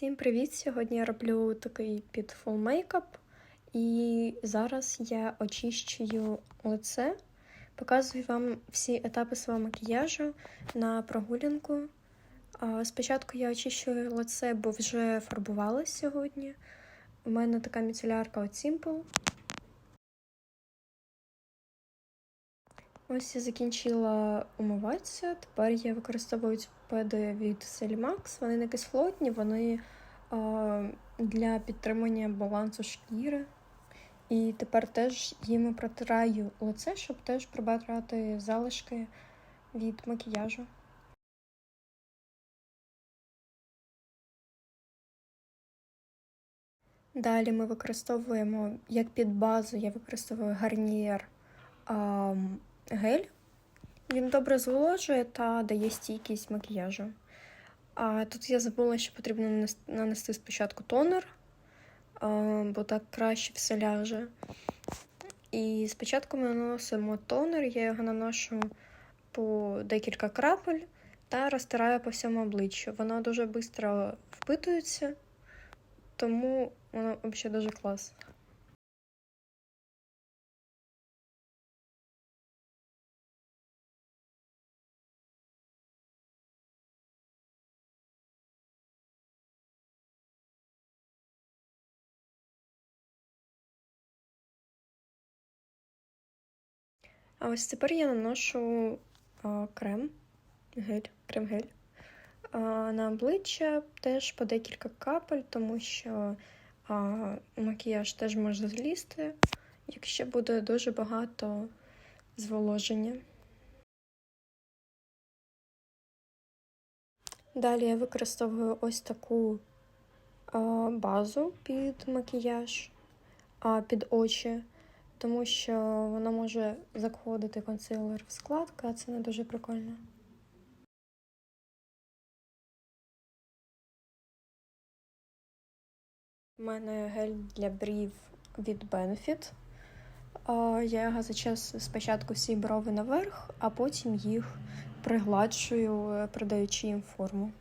Всім привіт! Сьогодні я роблю такий під фул мейкап, і зараз я очищую лице, показую вам всі етапи свого макіяжу на прогулянку. Спочатку я очищую лице, бо вже фарбувалась сьогодні. У мене така міцелярка от Simple. Ось я закінчила умиватися. Тепер я використовую педи від Celimax. Вони не кислотні, вони для підтримання балансу шкіри. І тепер теж їми протираю лице, щоб теж прибрати залишки від макіяжу. Далі ми використовуємо як під базу, я використовую гарнієр гель. Він добре зволожує та дає стійкість макіяжу. А тут я забула, що потрібно нанести спочатку тонер, бо так краще все ляже. І спочатку ми наносимо тонер, я його наношу по декілька крапель та розтираю по всьому обличчю. Воно дуже швидко впитується, тому воно взагалі дуже клас. А ось тепер я наношу а, крем, гель, крем-гель на обличчя теж по декілька капель, тому що а, макіяж теж може злізти, якщо буде дуже багато зволоження. Далі я використовую ось таку а, базу під макіяж, а, під очі тому що воно може заходити консилер в складку, а це не дуже прикольно. У мене гель для брів від Benefit. Я його зачес спочатку всі брови наверх, а потім їх пригладжую, придаючи їм форму.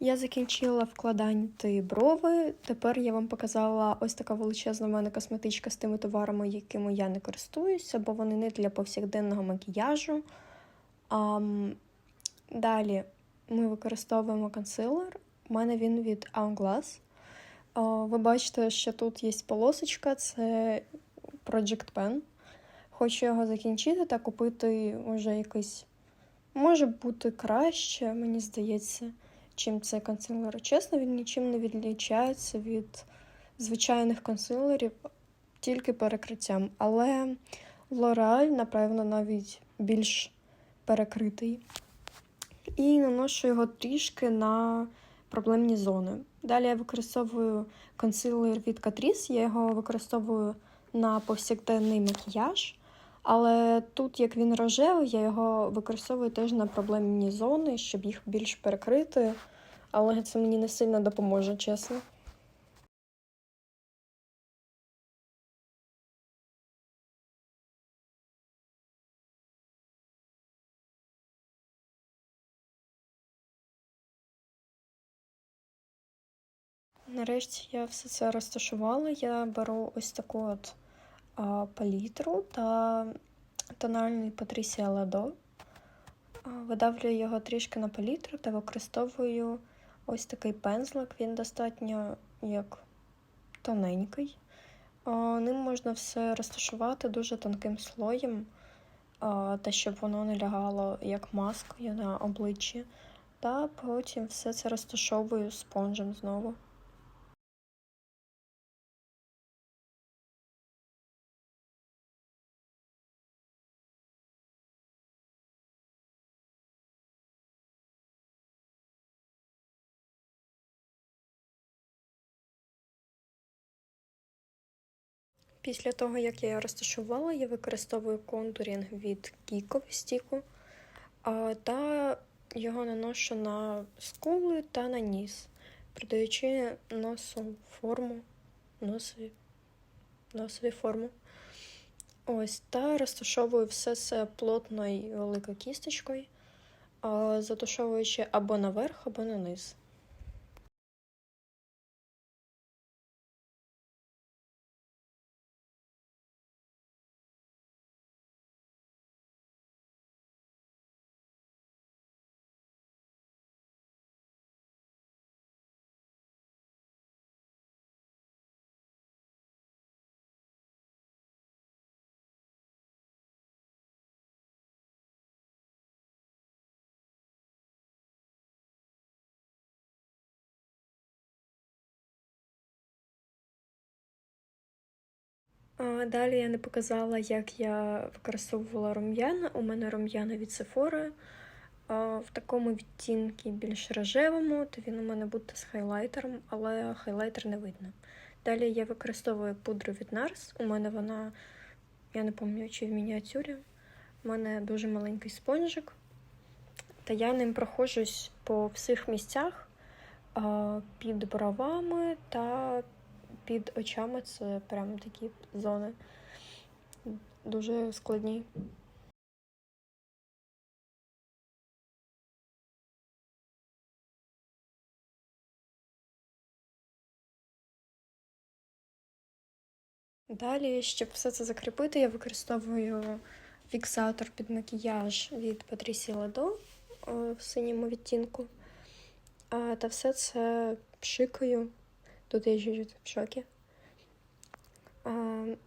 Я закінчила вкладати брови. Тепер я вам показала ось така величезна в мене косметичка з тими товарами, якими я не користуюся, бо вони не для повсякденного макіяжу. А, Далі ми використовуємо консилер. У мене він від Hourglass. Ви бачите, що тут є полосочка, це Project Pen. Хочу його закінчити та купити вже якийсь, може бути краще, мені здається чим цей консилер. Чесно, він нічим не відлічається від звичайних консилерів, тільки перекриттям. Але L'Oreal, напевно, навіть більш перекритий. І наношу його трішки на проблемні зони. Далі я використовую консилер від Catrice, я його використовую на повсякденний макіяж. Але тут, як він рожевий, я його використовую теж на проблемні зони, щоб їх більш перекрити. Але це мені не сильно допоможе, чесно. Нарешті я все це розташувала. Я беру ось таку от палітру та тональний Patricia Lado. Видавлюю його трішки на палітру та використовую ось такий пензлик, він достатньо як тоненький. Ним можна все розташувати дуже тонким слоєм, та щоб воно не лягало як маскою на обличчі. Та потім все це розташовую спонжем знову. Після того, як я розташувала, я використовую контурінг від Kiko стіку та його наношу на скули та на ніс, придаючи носу форму, носові, носові форму. Ось, Та розташовую все це плотною великою кісточкою, затушовуючи або наверх, або на низ. Далі я не показала, як я використовувала рум'яна. У мене рум'яна від Sephora в такому відтінку більш рожевому, то він у мене буде з хайлайтером, але хайлайтер не видно. Далі я використовую пудру від NARS. У мене вона, я не пам'ятаю, чи в мініатюрі. У мене дуже маленький спонжик. Та я ним проходжусь по всіх місцях під бровами та під очами це прям такі зони дуже складні. Далі, щоб все це закріпити, я використовую фіксатор під макіяж від Patricia Lado в синьому відтінку. Та все це пшикаю Тут я чуть в шокі.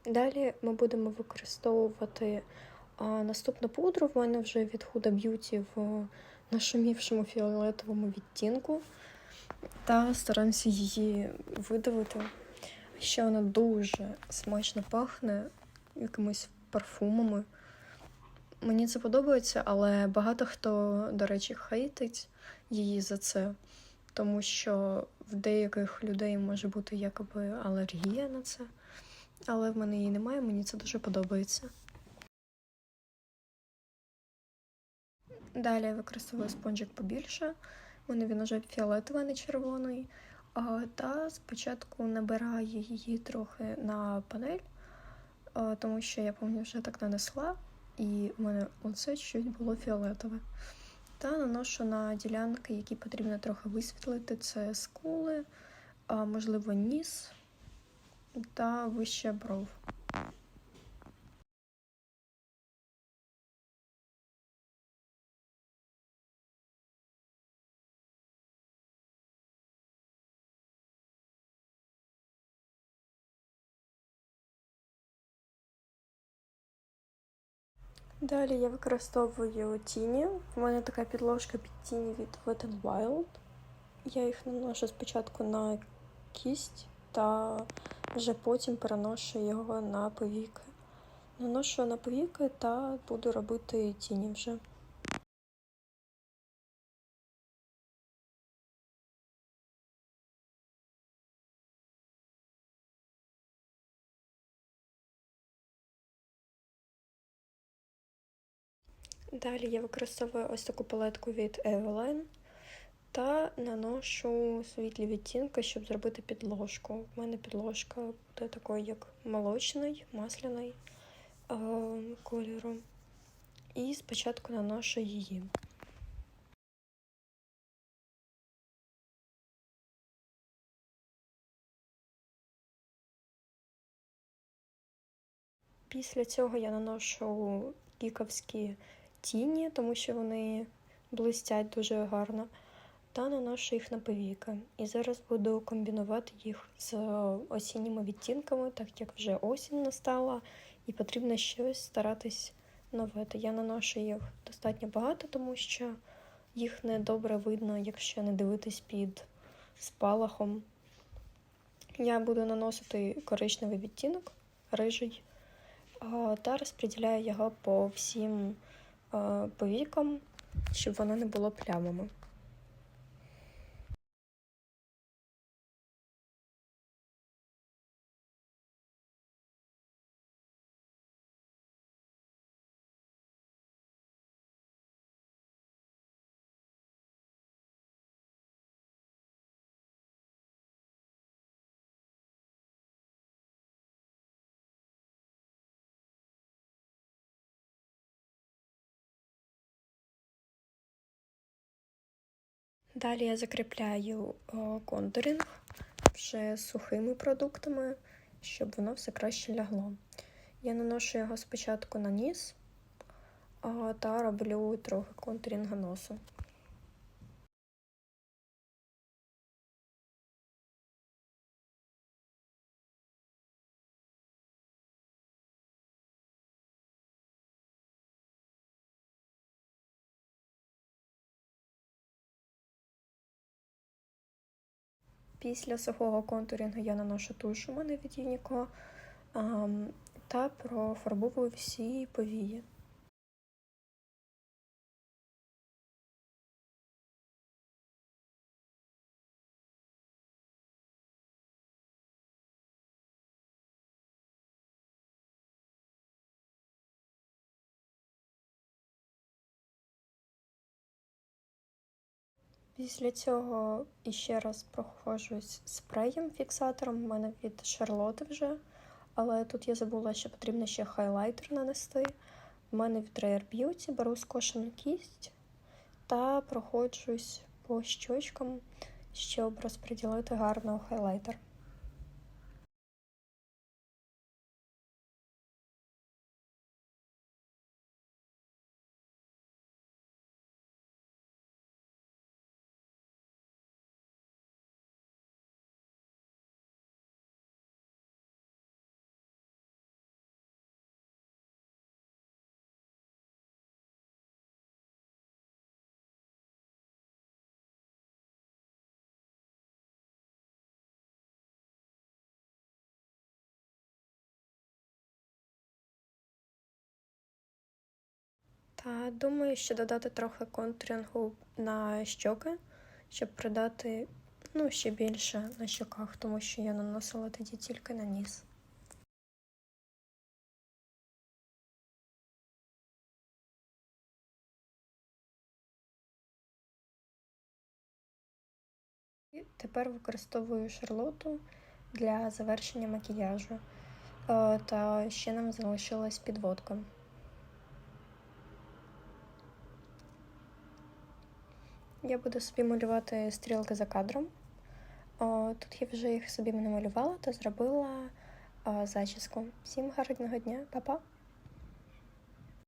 Далі ми будемо використовувати наступну пудру. В мене вже від Huda Beauty в нашумівшому фіолетовому відтінку. Та стараємося її видавити. Ще вона дуже смачно пахне якимись парфумами. Мені це подобається, але багато хто, до речі, хейтить її за це тому що в деяких людей може бути якоби алергія на це, але в мене її немає, мені це дуже подобається. Далі я використовую спонжик побільше, у мене він уже фіолетовий, не червоний. Та спочатку набираю її трохи на панель, тому що я пам'ятаю, вже так нанесла, і у мене оце чуть було фіолетове. Та наношу на ділянки, які потрібно трохи висвітлити. Це скули, можливо, ніс та вище бров. Далі я використовую тіні. У мене така підложка під тіні від Wet n Wild. Я їх наношу спочатку на кість та вже потім переношу його на повіки. Наношу на повіки та буду робити тіні вже. Далі я використовую ось таку палетку від Eveline та наношу світлі відтінки, щоб зробити підложку. У мене підложка буде такою, як молочний, масляний е кольору. І спочатку наношу її. Після цього я наношу кіковські тіні, тому що вони блистять дуже гарно, та наношу їх на повіки. І зараз буду комбінувати їх з осінніми відтінками, так як вже осінь настала, і потрібно щось старатись нове. То я наношу їх достатньо багато, тому що їх не добре видно, якщо не дивитись під спалахом. Я буду наносити коричневий відтінок, рижий, та розподіляю його по всім повікам, щоб воно не було плямами. Далі я закріпляю о, контуринг вже сухими продуктами, щоб воно все краще лягло. Я наношу його спочатку на ніс та роблю трохи контурінга носу. Після сухого контурінгу я наношу туш у мене від Юніко та профарбовую всі повії. Після цього іще раз проходжусь спреєм фіксатором. У мене від Шарлоти вже. Але тут я забула, що потрібно ще хайлайтер нанести. У мене від Rare Beauty беру скошену кість та проходжусь по щочкам, щоб розподілити гарно хайлайтер. Та думаю, що додати трохи контурінгу на щоки, щоб придати ну, ще більше на щоках, тому що я наносила тоді тільки на ніс. Тепер використовую шарлоту для завершення макіяжу. Е, та ще нам залишилась підводка. Я буду собі малювати стрілки за кадром. О, Тут я вже їх собі намалювала та зробила о, зачіску. Всім гарного дня, Па-па!